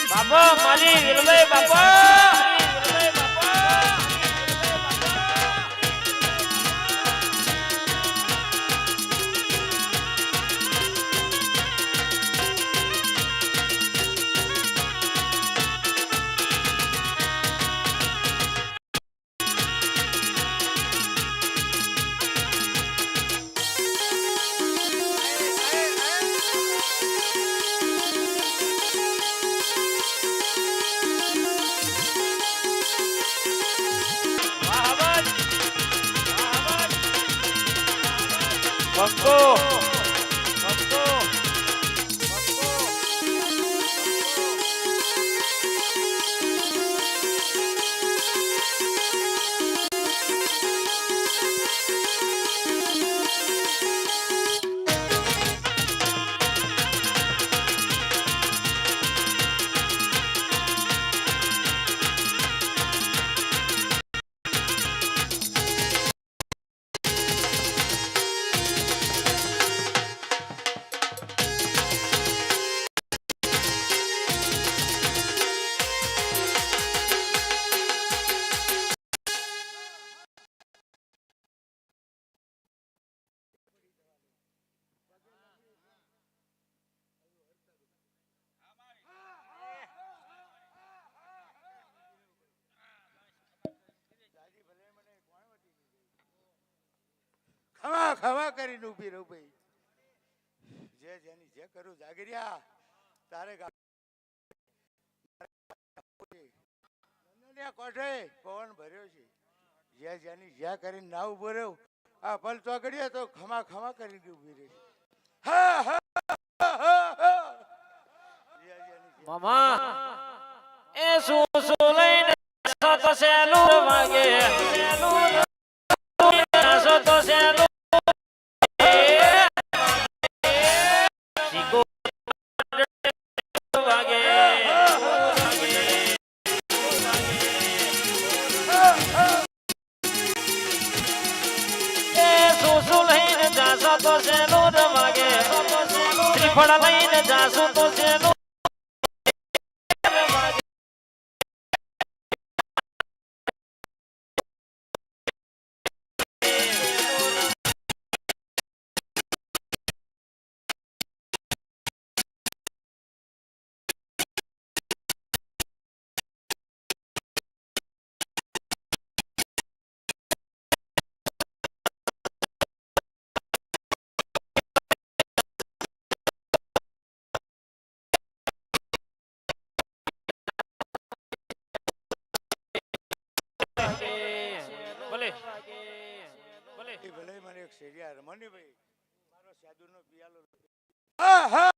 બાપા મારી વિલભાઈ બાપા! ખમા ખવા કરીને ઊભી રહું ભાઈ. જે જેની જે કરું જાગરિયા તારે કોઠે? પવન ભર્યો છે. જે જેની જ્યાં કરીને ના ઊભો રહ્યો, આ પલ ચોકડીએ તો ખમા ખમા કરીને ઊભી રહી. હા મામા, એ શું લઈને નાસો તો વાગે? શ્રીફળ લઈને જાશું તો સહેલું ભલે મને એક શેરિયા રમણીભાઈ મારો સાધુનો પિયાલો.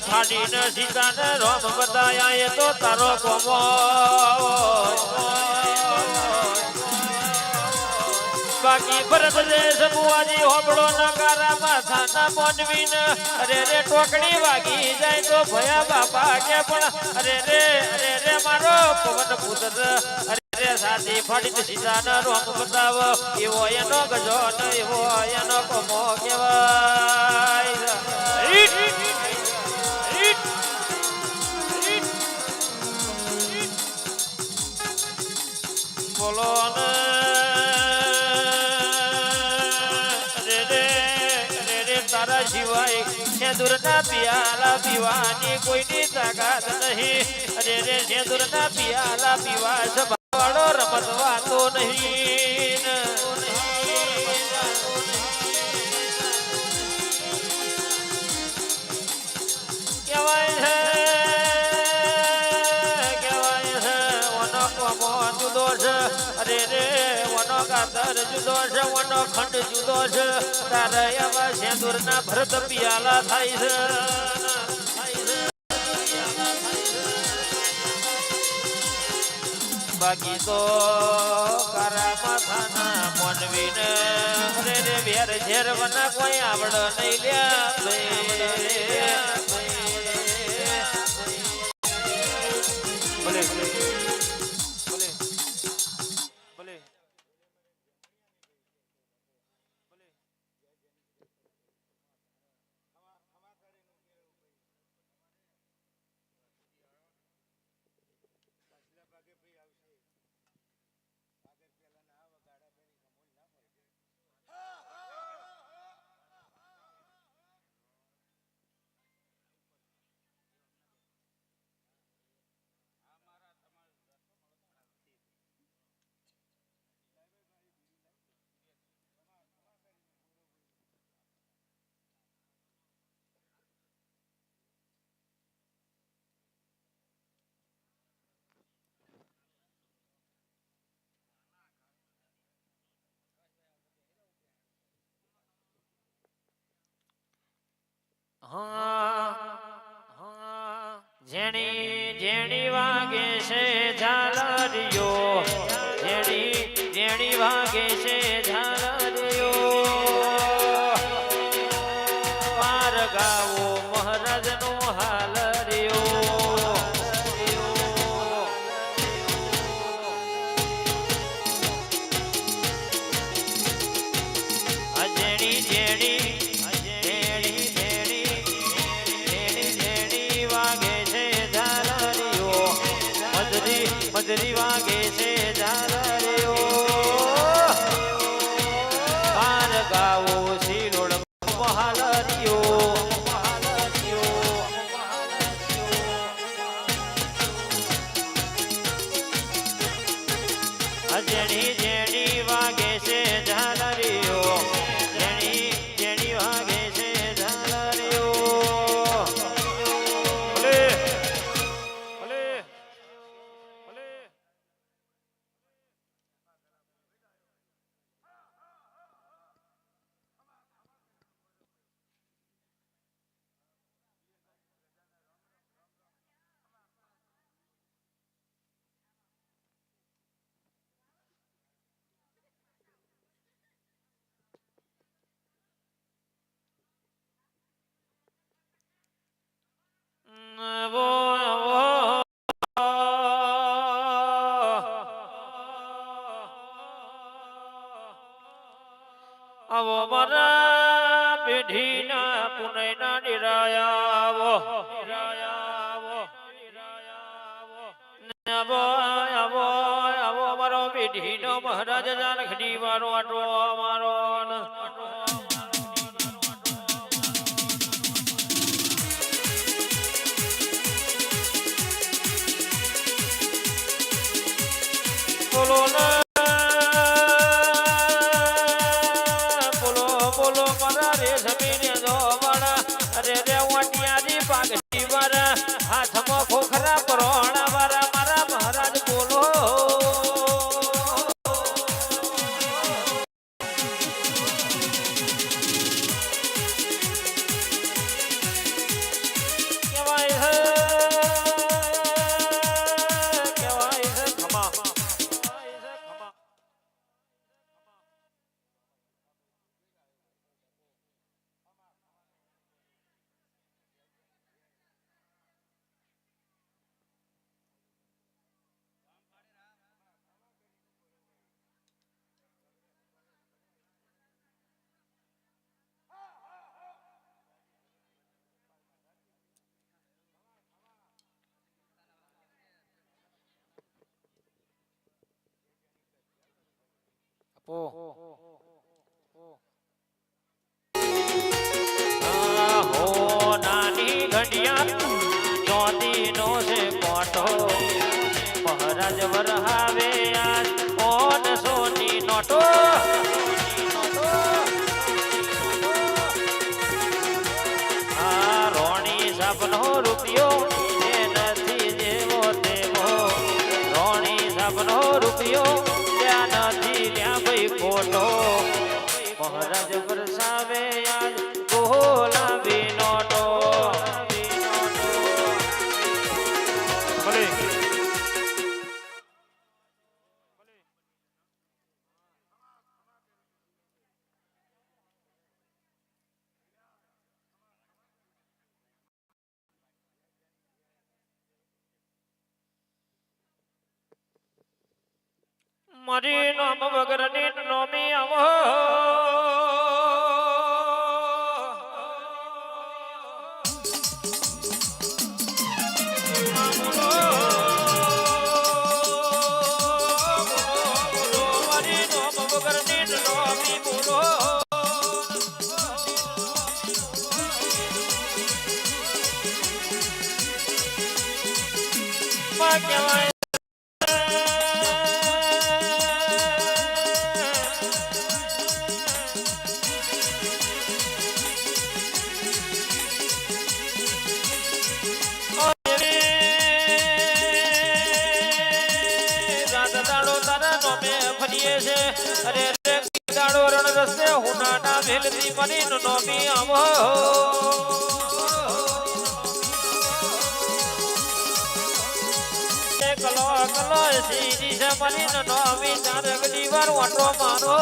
સાથી ફાડીને સીતાને રોમ બતાયા એ તો તારો કોમો. બાકી ભરત દેશ બુવાજી હોબળો નકારા માથા ના મોનવીન અરે રે ટોકડી વાગી જાય તો ભયા બાપા કે પણ, અરે રે અરે રે મારો પવન પુત્ર, અરે રે સાથી ફાડી સીધા ના રોમ બતાવો. એવો એનો ગજો એવો એનો કોમો કેવાય સેંદુરના પિયાલા પીવાની કોઈની તાકાત નહીં. અરે રે સેંદુરના પિયાલા પીવા સભાવાળો રમતવાતો નહીં. છે. અરે રે, વનો કાતર જુદો છે, વનો ખંડ જુદો છે. તારે એવા સેંદુરના ભરત પિયાલા થાય છે. બાકી તો કરા માથાના મોનવીને રે રે, વેર ઝેર વના કોઈ આવડ નહીં લ્યા. જેણી જેણી વાગે છે ઝાલરિયો જેણી જેણી વાગે છે ઝાલરિયો. પાર ગાવો મધરી વાગે છે ઝાલરિયો મારા પેઢીના પુનયના નિરાયા આવો આવો આવો આવો પેઢીનો મહારાજ જાનખડી મારો આટો અમારો રે જમીન જો મારા અરે રે આહો, નાની ઘડિયા ચોદીનો છે કોઠો મહારાજ વરહાવે આજ ઓન સોની નોટો. આ રોણી સપનો રૂપિયો મારી નામ વગરની નોમી આવો. હુનાના બની નોમી આવો કલો કલો સીધી છે મની નોમી તારે ગડી વાર વાટો મારો